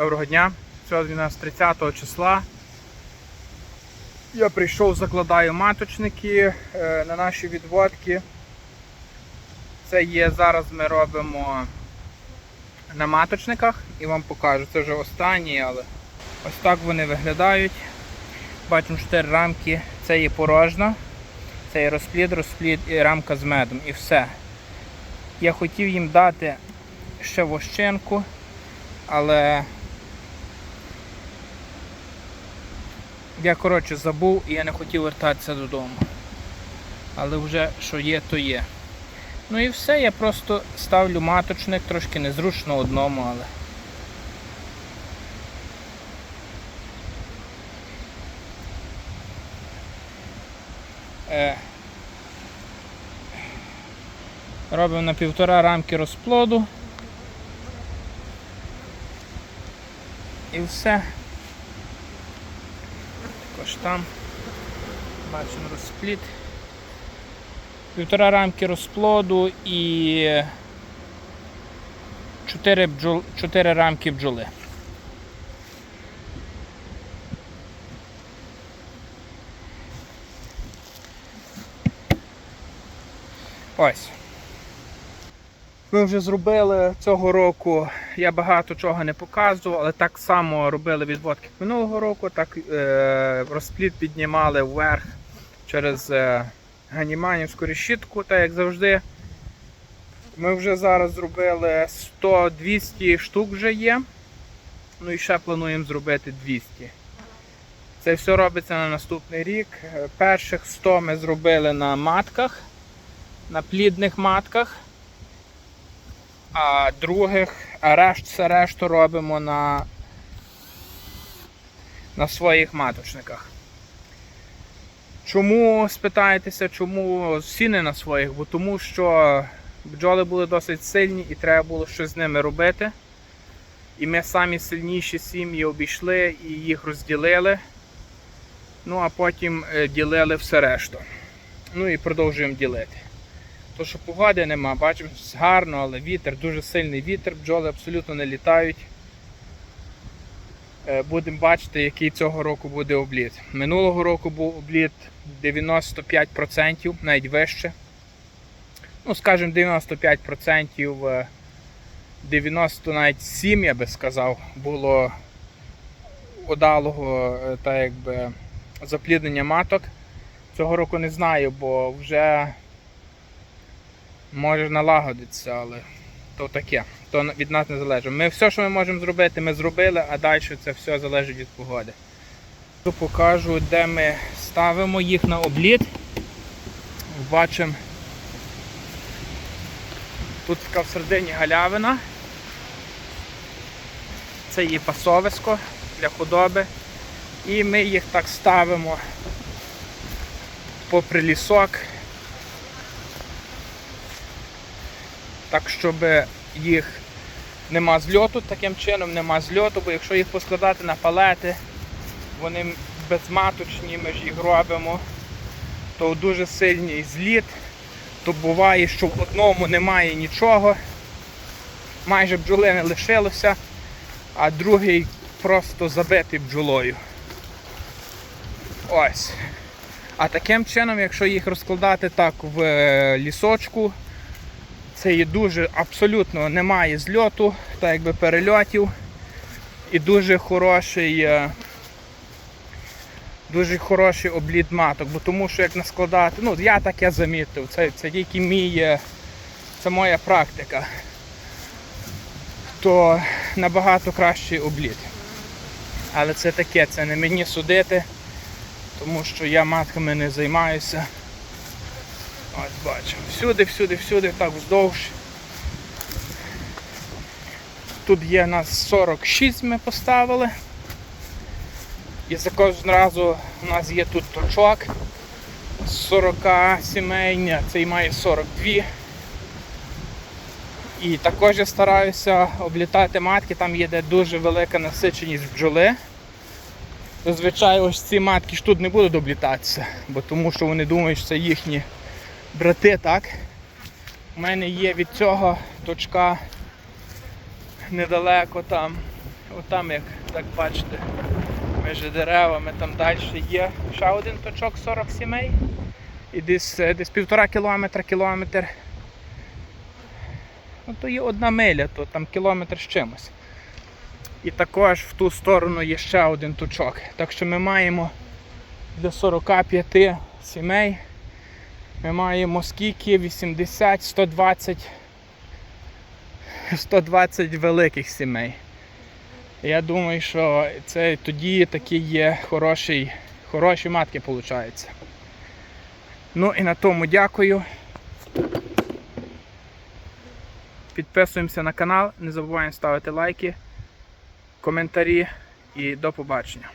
Доброго дня. Сьогодні у нас 30 числа. Я прийшов, закладаю маточники е, на наші відводки. Це є зараз ми робимо на маточниках і вам покажу. Це вже останні, але ось так вони виглядають. Бачимо 4 рамки. Це є порожна, це є розплід, розплід і рамка з медом. І все. Я хотів їм дати ще вощинку, але я коротше забув і я не хотів вертатися додому. Але вже що є, то є. Ну і все, я просто ставлю маточник, трошки незручно одному, але. Е, Робимо на півтора рамки розплоду. І все. Також там бачимо розплід. Півтора рамки розплоду і 4, бджол, 4 рамки бджоли. Ось. Ми вже зробили цього року, я багато чого не показував, але так само робили відводки минулого року, так е, розплід піднімали вверх через е, ганіманівську решітку, так як завжди. Ми вже зараз зробили 100-200 штук вже є. Ну і ще плануємо зробити 200. Це все робиться на наступний рік. Перших 100 ми зробили на матках, на плідних матках а других, решт, все решту робимо на, на своїх маточниках. Чому спитаєтеся, чому всі не на своїх? Бо тому що бджоли були досить сильні і треба було щось з ними робити. І ми самі сильніші сім'ї обійшли і їх розділили. Ну а потім е, ділили все решту. Ну і продовжуємо ділити. То, що погоди нема, бачимо, гарно, але вітер, дуже сильний вітер, бджоли абсолютно не літають. Е, Будемо бачити, який цього року буде обліт. Минулого року був обліт 95%, навіть вище. Ну, скажімо, 95%, е, 90 навіть 7, я би сказав, було удалого е, та якби, запліднення маток. Цього року не знаю, бо вже може налагодитися, але то таке, то від нас не залежить. Ми все, що ми можемо зробити, ми зробили, а далі це все залежить від погоди. Покажу, де ми ставимо їх на обліт. Бачимо, тут така всередині галявина. Це є пасовисько для худоби. І ми їх так ставимо попри лісок. Так щоб їх нема зльоту, таким чином нема зльоту, бо якщо їх поскладати на палети, вони безматочні, ми ж їх робимо, то дуже сильний зліт, то буває, що в одному немає нічого, майже бджоли не лишилося, а другий просто забитий бджолою. Ось. А таким чином, якщо їх розкладати так в е, лісочку, це є дуже абсолютно немає зльоту, так якби перельотів. І дуже хороший е, дуже хороший обліт маток, бо тому що як наскладати, ну я таке замітив, це це тільки мій, е, це моя практика, то набагато кращий обліт. Але це таке, це не мені судити, тому що я матками не займаюся. Ось бачимо. Всюди, всюди, всюди, так вздовж. Тут є нас 46 ми поставили. І за кожен разу у нас є тут точок. з 40 сімей, цей має 42. І також я стараюся облітати матки, там є де дуже велика насиченість бджоли. Зазвичай ось ці матки ж тут не будуть облітатися, бо тому що вони думають, що це їхні брати, так? У мене є від цього точка недалеко там отам, як так бачите, між деревами там далі є ще один точок 40 сімей. І десь, е, десь півтора кілометра, кілометр. Ну, то є одна миля, то там кілометр з чимось. І також в ту сторону є ще один точок. Так що ми маємо для 45 сімей. Ми маємо скільки? 80, 120, 120 великих сімей. Я думаю, що це тоді такий є хороший, хороші матки виходить. Ну і на тому дякую. Підписуємося на канал, не забуваємо ставити лайки, коментарі і до побачення.